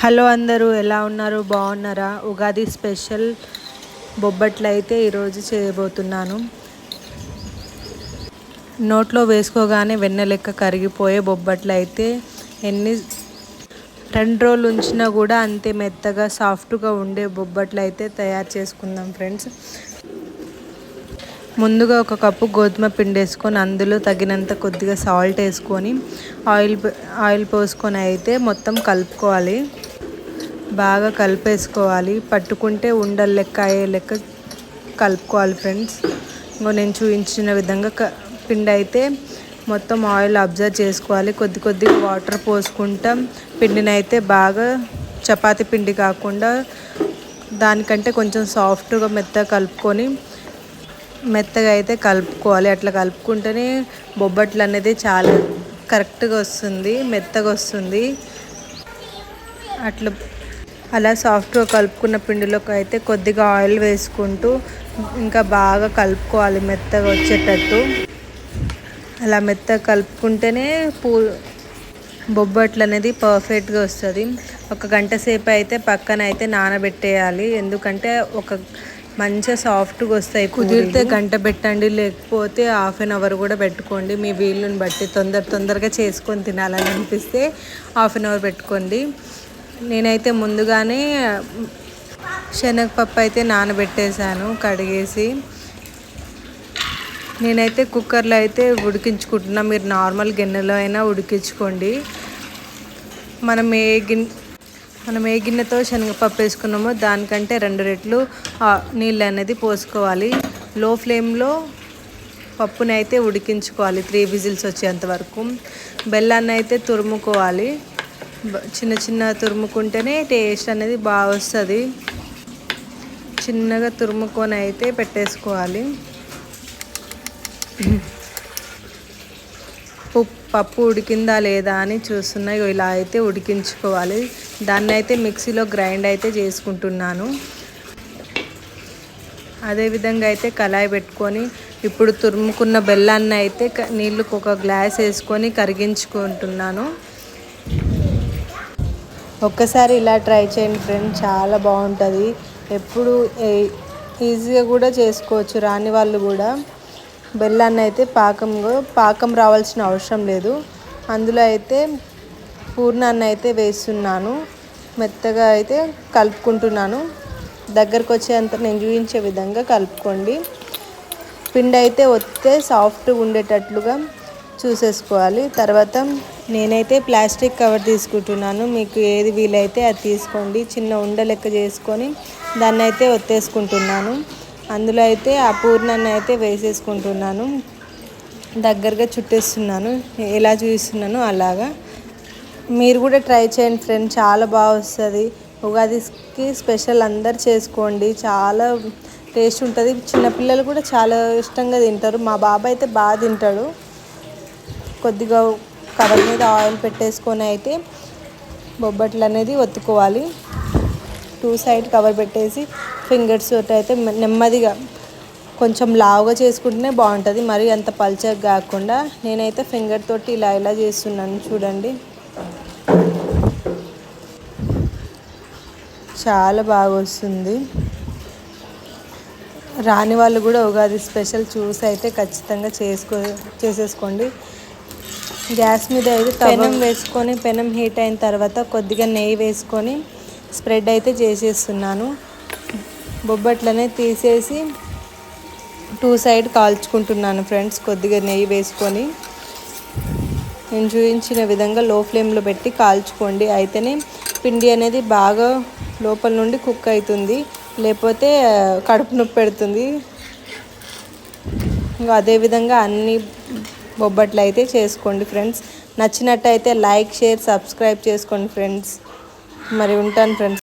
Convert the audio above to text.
Hello అందరూ ఎలా ఉన్నారు? బాగున్నారా? ఉగాది స్పెషల్ బొబ్బట్లు అయితే ఈరోజు చేయబోతున్నాను. నోట్లో వేసుకోగానే వెన్న లెక్క కరిగిపోయే బొబ్బట్లు అయితే ఎన్ని రెండు రోజులు ఉంచినా కూడా అంతే మెత్తగా సాఫ్ట్గా ఉండే బొబ్బట్లు అయితే తయారు చేసుకుందాం ఫ్రెండ్స్. ముందుగా ఒక కప్పు గోధుమ పిండి వేసుకొని అందులో తగినంత కొద్దిగా సాల్ట్ వేసుకొని ఆయిల్ ఆయిల్ పోసుకొని అయితే మొత్తం కలుపుకోవాలి. బాగా కలిపేసుకోవాలి. పట్టుకుంటే ఉండలు లెక్క అయ్యే లెక్క కలుపుకోవాలి ఫ్రెండ్స్. ఇంకో నేను చూపించిన విధంగా క పిండి అయితే మొత్తం ఆయిల్ అబ్జర్వ్ చేసుకోవాలి. కొద్ది కొద్దిగా వాటర్ పోసుకుంటాం. పిండిని అయితే బాగా చపాతి పిండి కాకుండా దానికంటే కొంచెం సాఫ్ట్గా మెత్తగా కలుపుకొని మెత్తగా అయితే కలుపుకోవాలి. అట్లా కలుపుకుంటేనే బొబ్బట్లు అనేది చాలా కరెక్ట్గా వస్తుంది మెత్తగా వస్తుంది. అట్లా అలా సాఫ్ట్గా కలుపుకున్న పిండిలోకి అయితే కొద్దిగా ఆయిల్ వేసుకుంటూ ఇంకా బాగా కలుపుకోవాలి మెత్తగా వచ్చేటట్టు. అలా మెత్తగా కలుపుకుంటేనే పూ బొబ్బట్లు అనేది పర్ఫెక్ట్గా వస్తుంది. ఒక గంట సేపు అయితే పక్కన అయితే నానబెట్టేయాలి. ఎందుకంటే ఒక మంచిగా సాఫ్ట్గా వస్తాయి కుదిరితే గంట పెట్టండి లేకపోతే హాఫ్ అన్ అవర్ కూడా పెట్టుకోండి. మీ వీలుని బట్టి తొందర తొందరగా చేసుకొని తినాలని అనిపిస్తే హాఫ్ అన్ అవర్ పెట్టుకోండి. నేనైతే ముందుగానే శనగపప్పు అయితే నానబెట్టేశాను కడిగేసి. నేనైతే కుక్కర్లో అయితే ఉడికించుకుంటున్నా. మీరు నార్మల్ గిన్నెలో అయినా ఉడికించుకోండి. మనం ఏ గిన్నె మనం ఏ గిన్నెతో శనగపప్పు వేసుకున్నామో దానికంటే రెండు రెట్లు నీళ్ళు అనేది పోసుకోవాలి. లో ఫ్లేమ్లో పప్పుని అయితే ఉడికించుకోవాలి. త్రీ విజిల్స్ వచ్చేంత వరకు. బెల్లాన్ని అయితే తురుముకోవాలి. చిన్న చిన్న తురుముకుంటేనే టేస్ట్ అనేది బాగా వస్తుంది. చిన్నగా తురుముకొని అయితే పెట్టేసుకోవాలి. పప్పు ఉడికిందా లేదా అని చూస్తున్నా. ఇలా అయితే ఉడికించుకోవాలి. దాన్ని అయితే మిక్సీలో గ్రైండ్ అయితే చేసుకుంటున్నాను. అదేవిధంగా అయితే కళాయి పెట్టుకొని ఇప్పుడు తురుముకున్న బెల్లాన్ని అయితే నీళ్ళకు ఒక గ్లాస్ వేసుకొని కరిగించుకుంటున్నాను. ఒక్కసారి ఇలా ట్రై చేయండి ఫ్రెండ్ చాలా బాగుంటుంది. ఎప్పుడు ఈజీగా కూడా చేసుకోవచ్చు రాని వాళ్ళు కూడా. బెల్లాన్ని అయితే పాకంలో పాకం రావాల్సిన అవసరం లేదు. అందులో అయితే పూర్ణాన్ని అయితే వేస్తున్నాను. మెత్తగా అయితే కలుపుకుంటున్నాను. దగ్గరకు వచ్చేంత నేను చూపించే విధంగా కలుపుకోండి. పిండి అయితే వస్తే సాఫ్ట్గా ఉండేటట్లుగా చూసేసుకోవాలి. తర్వాత నేనైతే ప్లాస్టిక్ కవర్ తీసుకుంటున్నాను. మీకు ఏది వీలైతే అది తీసుకోండి. చిన్న ఉండ లెక్క చేసుకొని దాన్ని అయితే ఒత్తేసుకుంటున్నాను. అందులో అయితే ఆ పూర్ణాన్ని అయితే వేసేసుకుంటున్నాను. దగ్గరగా చుట్టేస్తున్నాను. ఎలా చూస్తున్నాను అలాగా. మీరు కూడా ట్రై చేయండి ఫ్రెండ్. చాలా బాగా వస్తుంది. ఉగాదికి స్పెషల్ అందరు చేసుకోండి. చాలా టేస్ట్ ఉంటుంది. చిన్నపిల్లలు కూడా చాలా ఇష్టంగా తింటారు. మా బాబాయ్ అయితే బాగా తింటాడు. కొద్దిగా కవర్ మీద ఆయిల్ పెట్టేసుకొని అయితే బొబ్బట్లు అనేది ఒత్తుకోవాలి. టూ సైడ్ కవర్ పెట్టేసి ఫింగర్స్ తోటి అయితే నెమ్మదిగా కొంచెం లావుగా చేసుకుంటేనే బాగుంటుంది. మరి అంత పల్చగా కాకుండా నేనైతే ఫింగర్ తోటి ఇలా ఇలా చేస్తున్నాను చూడండి. చాలా బాగా వస్తుంది. రాని వాళ్ళు కూడా ఉగాది స్పెషల్ చూసి అయితే ఖచ్చితంగా చేసుకో చేసేసుకోండి. గ్యాస్ మీద అయితే పెనం వేసుకొని పెనం హీట్ అయిన తర్వాత కొద్దిగా నెయ్యి వేసుకొని స్ప్రెడ్ అయితే చేసేస్తున్నాను. బొబ్బట్లనే తీసేసి టూ సైడ్ కాల్చుకుంటున్నాను ఫ్రెండ్స్ కొద్దిగా నెయ్యి వేసుకొని. నేను చూపించిన విధంగా లో ఫ్లేమ్లో పెట్టి కాల్చుకోండి. అయితేనే పిండి అనేది బాగా లోపల నుండి కుక్ అవుతుంది లేకపోతే కడుపు నొప్పి పెడుతుంది. ఇంకా అదేవిధంగా అన్ని బొబ్బట్లు అయితే చేసుకోండి ఫ్రెండ్స్. నచ్చినట్టయితే లైక్ షేర్ సబ్స్క్రైబ్ చేసుకోండి ఫ్రెండ్స్. మరి ఉంటాను ఫ్రెండ్స్.